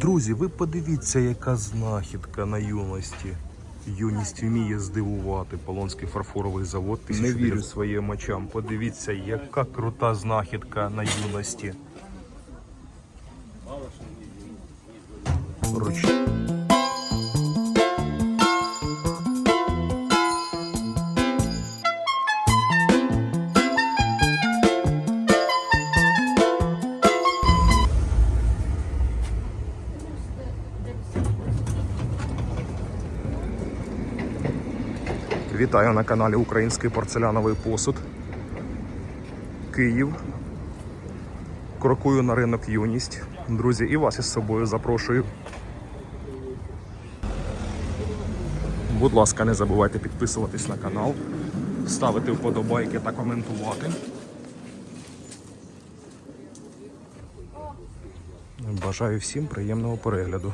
Друзі, ви подивіться, яка знахідка на юності. Юність вміє здивувати. Полонський фарфоровий завод. Не вірю своїм очам. Подивіться, яка крута знахідка на юності. Руч... Вітаю на каналі Український порцеляновий посуд. Київ. Крокую на ринок юність. Друзі, і вас із собою запрошую. Будь ласка, не забувайте підписуватись на канал, ставити вподобайки та коментувати. Бажаю всім приємного перегляду.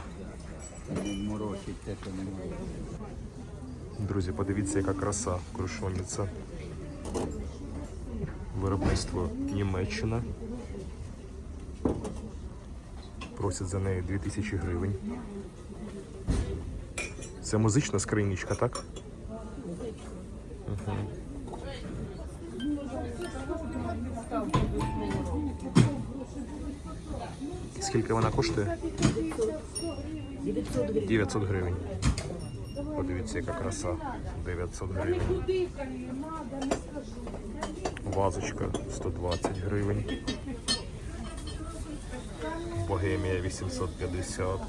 Морочить те, що не. Друзі, подивіться, яка краса крушониця. Виробництво Німеччина. Просять за неї 2000 гривень. Це музична скринічка, так? Мгм. Скільки вона коштує? 900 гривень. Подивіться, яка краса. 900 гривень. Вазочка 120 гривень. Богемія 850.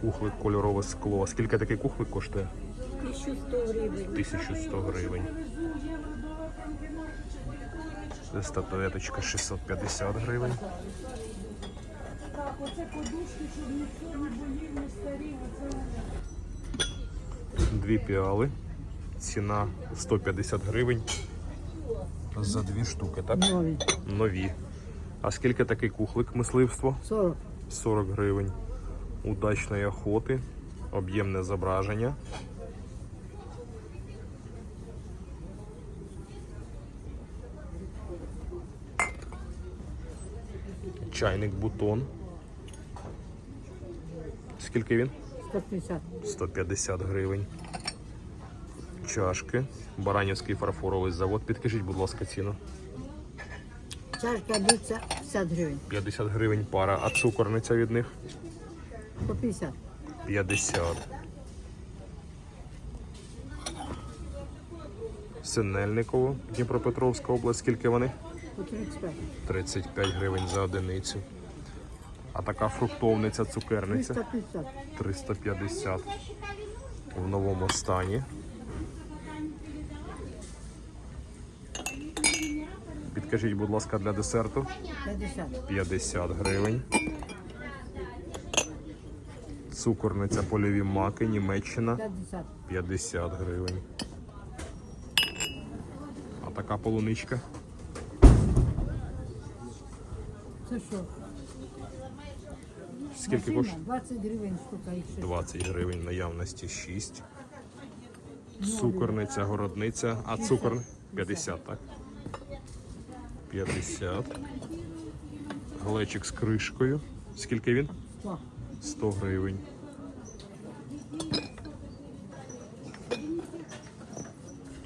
Кухлик кольорове скло. А Скільки такий кухлик коштує? 1100 гривень. 1100 гривень. Це статуеточка 650 гривень. Дві піали. Ціна 150 гривень. За дві штуки, так? Нові. Нові. А скільки такий кухлик мисливство? 40. 40 гривень. Удачної охоти. Об'ємне зображення. Чайник бутон. Скільки він? 150. 150 гривень. Чашки. Баранівський фарфоровий завод. Підкажіть, будь ласка, ціну. Чашка биться 50 гривень. 50 гривень пара, а цукорниця від них По 50. 50. Синельниково, Дніпропетровська область. Скільки вони? По 35. 35 гривень за одиницю. А така фруктовниця, цукерниця 350. 350 в новому стані. Підкажіть, будь ласка, для десерту 50. 50 гривень. Цукорниця польові маки, Німеччина 50. 50 гривень. А така полуничка Це що? Скільки коштує? 20 гривень штука ще. 20 гривень, наявності 6. Цукорниця, городниця, а цукор 50, так? 50. Глечик з кришкою. Скільки він? Що? 100 гривень.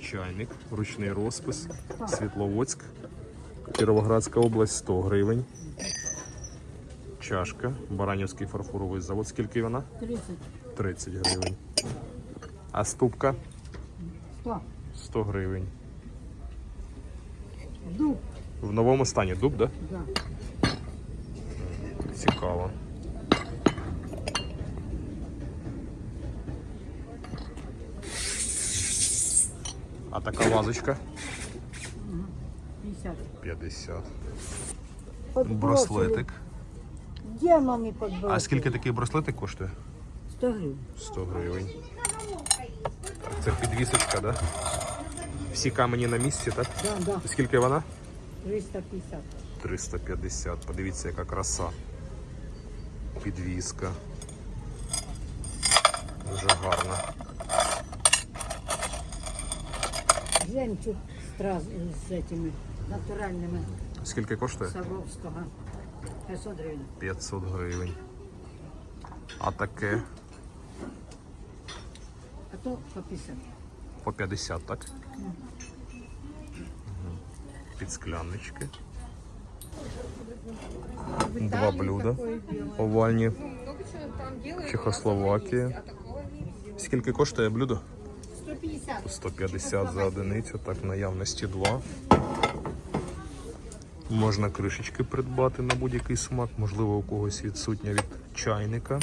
Чайник, ручний розпис, Світловодськ, Кіровоградська область 100 гривень. Чашка, Баранівський фарфоровий завод. Скільки вона? 30. 30 гривень. А ступка 100. 100 гривень. Дуб. В новому стані дуб, да? Да. Цікаво. А така вазочка 50. 50. Браслетик. Демони подбросили. А скільки такий браслетик коштує? 100 гривень. 100 гривень. Так, це підвісочка, да? Всі камені на місці, так? Да, да. Скільки вона? 350. 350. Подивіться, яка краса. Підвіска. Дуже гарна. Жемчуг страз з цими натуральними Скільки коштує? Савровського. 500 гривень. 500 гривень. А таке А то по 50. по 50, так? Мгм. Під скляночки. Два блюда овальні. Чехословакія. Скільки коштує блюдо? 150. 150 за одиницю, так, наявності 2. Можна кришечки придбати на будь-який смак, можливо, у когось відсутня від чайника,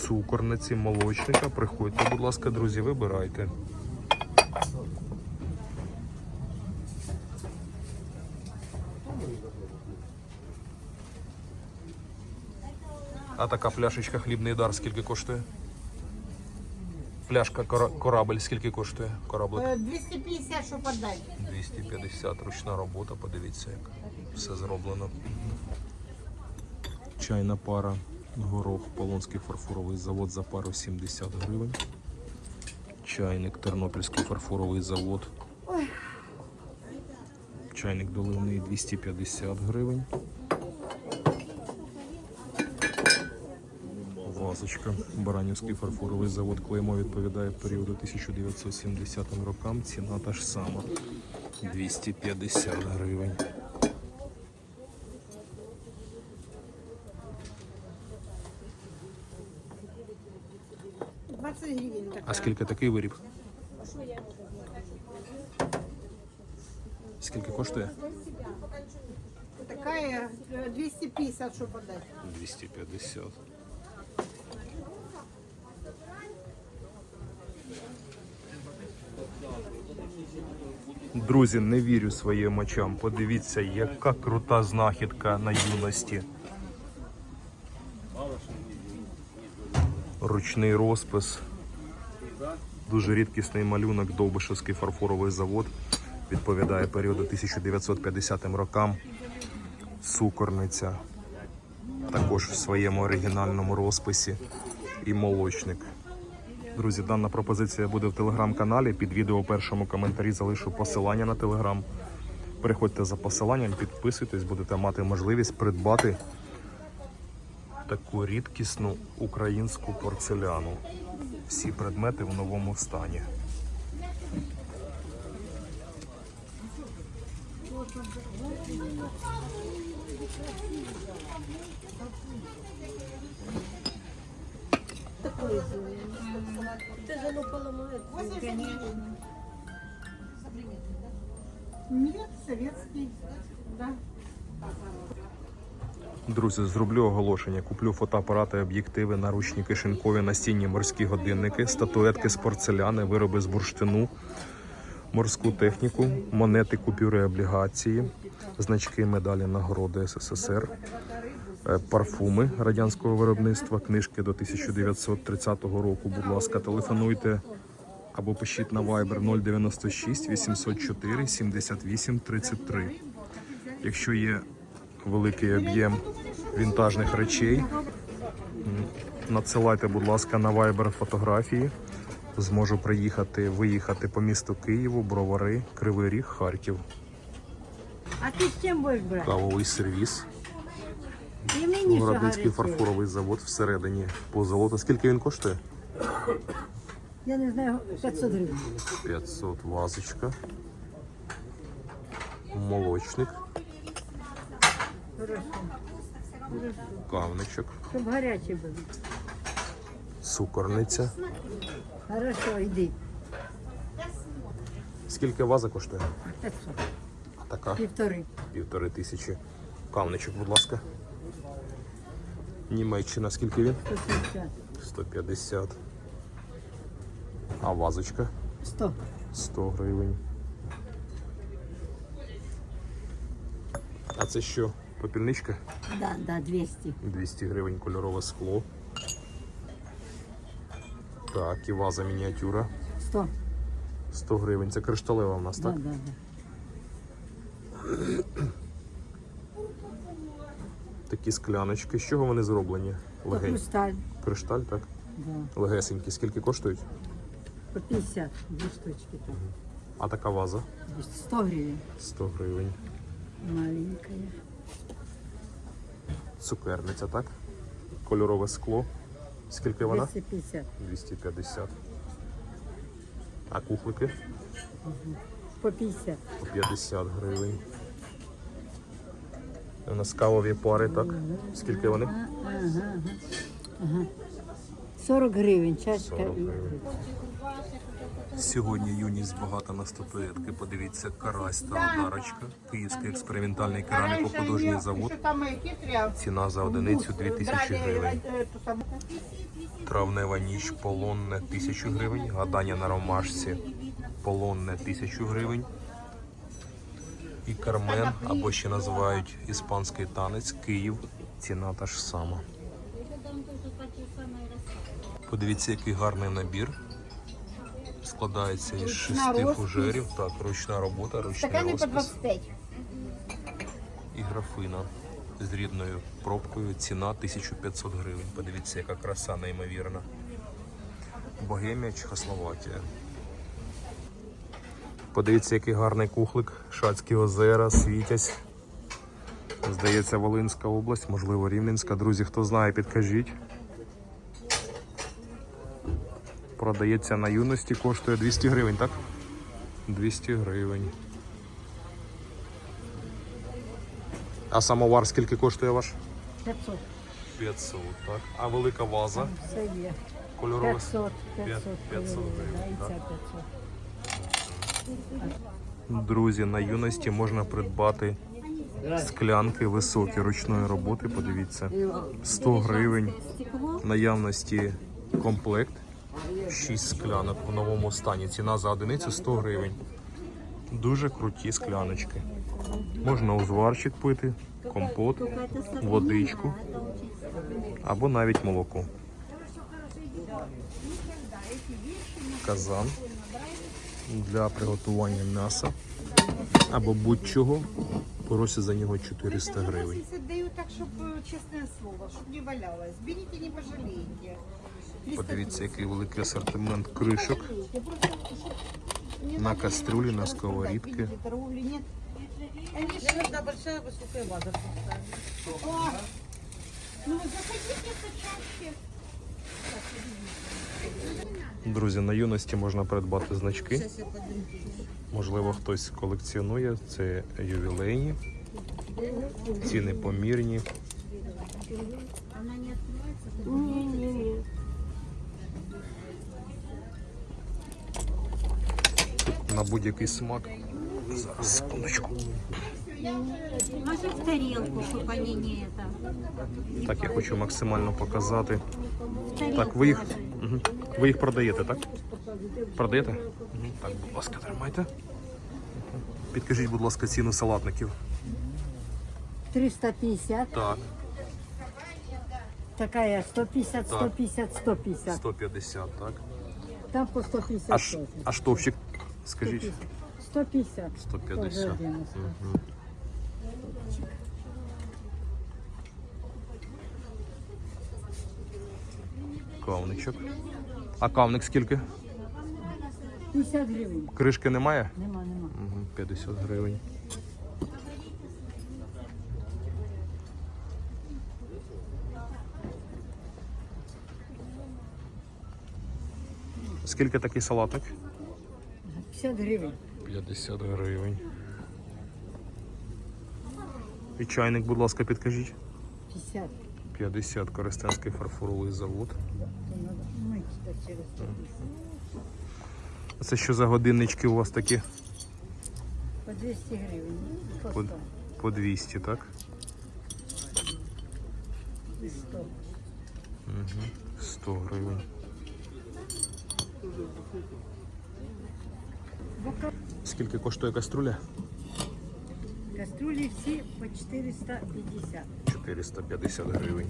цукорниці, молочника. Приходьте, будь ласка, друзі, вибирайте. А така пляшечка хлібний дар скільки коштує? Пляшка кора- корабль скільки коштує? Кораблик? Е, 250, що подати. 250 ручна робота, подивіться, як все зроблено. Чайна пара, горох, Полонський фарфоровий завод за пару 70 гривень. Чайник, Тернопільський фарфоровий завод. Чайник доливний 250 гривень. Вазочка. Баранівський фарфоровий завод клеймо відповідає періоду 1970 рокам. Ціна та ж сама. 250 гривень. 20 гривень така. А скільки такий виріб? Скільки коштує? Така е, 250, що подати. 250. Друзі, не вірю своїм очам. Подивіться, яка крута знахідка на юності. Ручний розпис. Дуже рідкісний малюнок, Довбишевський фарфоровий завод. Відповідає періоду 1950 рокам. Цукорниця також в своєму оригінальному розписі і молочник. Друзі, дана пропозиція буде в телеграм-каналі. Під відео у першому коментарі залишу посилання на телеграм. Переходьте за посиланням, підписуйтесь, будете мати можливість придбати таку рідкісну українську порцеляну. Всі предмети в новому стані. Ні, советський. Да. Друзі, зроблю оголошення. Куплю фотоапарати, об'єктиви, наручні кишенькові, настінні морські годинники, статуетки з порцеляни, вироби з бурштину, морську техніку, монети, купюри, облігації, значки, медалі, нагороди СССР, е, парфуми радянського виробництва, книжки до 1930 року. Будь ласка, телефонуйте або пишіть на Viber 096 804 78 33. Якщо є великий об'єм вінтажних речей, надсилайте, будь ласка, на Viber фотографії. Зможу приїхати, виїхати по місту Києву, Бровари, Кривий Ріг, Харків. А ти з чим будеш брати? Кавовий сервіс. Городницький фарфоровий завод всередині позолота. Скільки він коштує? Я не знаю, 500 гривень. 500 вазочка. Молочник. Кавничок, Щоб гарячі були. цукорниця. Хорошо, йди. Скільки ваза коштує? 500. А така? Півтори. Півтори тисячі. Кавничок, будь ласка. Німеччина, скільки він? 150. 150. А вазочка 100. 100 гривень. А це що? Попільничка? Да, да, 200. 200 гривень кольорове скло. Так, і ваза мініатюра. 100. 100 гривень. Це кришталева в нас, Да, так? да, да. Такі скляночки. З чого вони зроблені? То Легень. хрусталь. Кришталь, так? Да. Легесенькі. Скільки коштують? По 50. Дві штучки там. А така ваза? 100 гривень. 100 гривень. Маленькая. Цукерниця, так? Кольорове скло. Скільки вона? 250. 250. А кухлики? По 50. По 50 гривень. У нас кавові пари, так? Скільки вони? Ага, ага. 40 гривень, чашка. 40 гривень. Сьогодні юність багата на статуетки. Подивіться, карась та одарочка. Київський експериментальний кераміко-художній завод. Ціна за одиницю 2000 гривень. Травнева ніч полонне 1000 гривень. Гадання на ромашці полонне 1000 гривень. І Кармен, або ще називають іспанський танець Київ. Ціна та ж сама. Подивіться, який гарний набір. Складається із шести фужерів. Так, ручна робота, ручний розпис 25. і графина з рідною пробкою. Ціна 1500 гривень. Подивіться, яка краса неймовірна. Богемія, Чехословакія. Подивіться, який гарний кухлик. Шацькі озера, світязь. Здається, Волинська область, можливо, Рівненська. Друзі, хто знає, підкажіть. Продається на юності, коштує 200 гривень, так? 200 гривень. А самовар скільки коштує ваш? 500. 500, так. А велика ваза Все є. кольорова? 500. 500. 500 гривень, так. 500. Друзі, на юності можна придбати склянки високі ручної роботи. Подивіться, 100 гривень. Наявності комплект. 6 склянок у новому стані. Ціна за одиницю 100 гривень. Дуже круті скляночки. Можна узварчик пити, компот, водичку або навіть молоко. Казан для приготування м'яса або будь-чого. Просять за нього 400 гривень. 80 даю так, щоб е, чесне слово, щоб не валялось. Беріть і не пожалієте. Подивіться, який великий асортимент кришок на кастрюлі, на сковорідки. Друзі, на юності можна придбати значки. Можливо, хтось колекціонує. Це ювілейні, ціни помірні. Тут на будь-який смак. Зараз секундочку. Может в тарелку, чтобы они не это. Так, я хочу максимально показати. В тарелку Так, ви їх, надо. Мгм. ви їх продаєте, так? Продаєте? Мгм. Так, будь ласка, тримайте. Мгм. Підкажіть, будь ласка, ціну салатників. 350. Так, Такая 150, Так. 150, 150. 150, так. Там по 150 Аж, тоже. а штовчик, скажіть. 150. 150. Тоже 11. Кавничок. А кавник скільки? 50 гривень. Кришки немає? Нема, нема. Мгм, 50 гривень. Скільки такий салатик? 50 гривень. 50 гривень. І чайник, будь ласка, підкажіть. 50. 50 Коростенський фарфоровий завод. То надо мыть через 150. А Це що за годиннички у вас такі? По 200 гривень. По По, 100. по 200, так? І 100. 100 гривень. Скільки коштує каструля? Кастрюлі всі по 450. 450 гривень.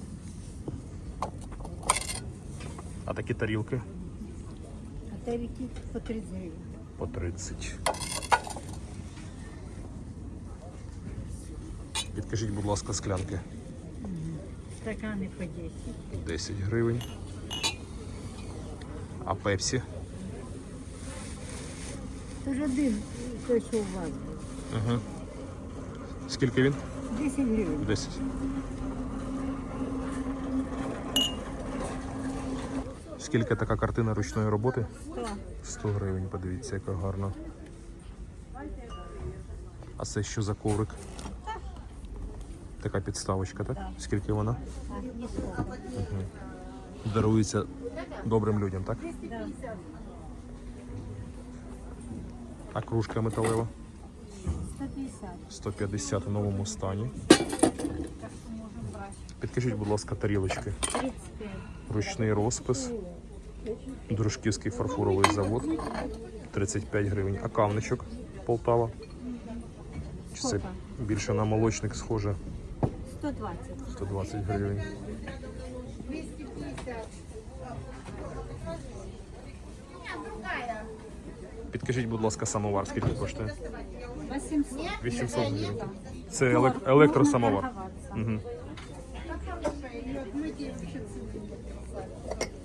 А такі тарілки А тарики по 30 гривень. по 30. Підкажіть, будь ласка, склянки. Стакани по 10. 10 гривень. А пепсі? 41, той, що у вас був. Ага. Скільки він? 10 гривень. 10. Скільки така картина ручної роботи? 100. 100 гривень, подивіться, яка гарна. А це що за коврик? Така підставочка, так? Скільки вона? Угу. Дарується добрим людям, так? А кружка металева? 150. 150 у новому стані. Підкажіть, будь ласка, тарілочки. Ручний розпис. Дружківський фарфоровий завод. 35 гривень. А кавничок Полтава. Чи це більше на молочник схоже? 120. 120 гривень. Підкажіть, будь ласка, самовар, скільки коштує? 800. 800 гривень. Це елек- електросамовар. Угу.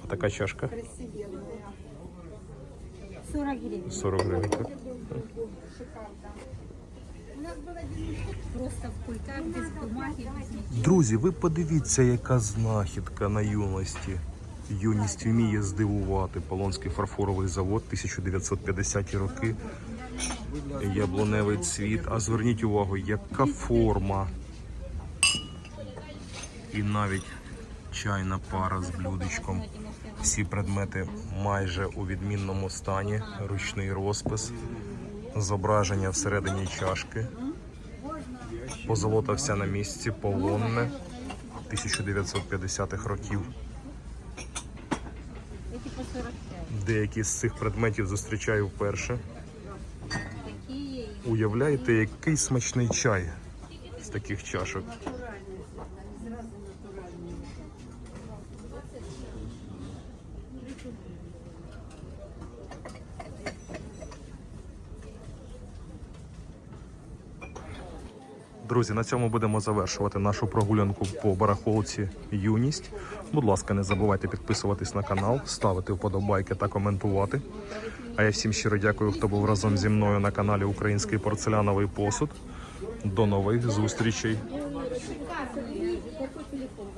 А така чашка 40 гривен. 40 гривень. Так? Просто в кульках, без бумаги, без ничего. Друзі, ви подивіться, яка знахідка на юності. Юність вміє здивувати. Полонський фарфоровий завод, 1950-ті роки. Яблуневий цвіт. А зверніть увагу, яка форма. І навіть чайна пара з блюдечком. Всі предмети майже у відмінному стані. Ручний розпис, зображення всередині чашки. Позолота вся на місці, полонне 1950-х років. Деякі з цих предметів зустрічаю вперше. Уявляєте, який смачний чай з таких чашок. Друзі, на цьому будемо завершувати нашу прогулянку по барахолці Юність. Будь ласка, не забувайте підписуватись на канал, ставити вподобайки та коментувати. А я всім щиро дякую, хто був разом зі мною на каналі Український порцеляновий посуд. До нових зустрічей!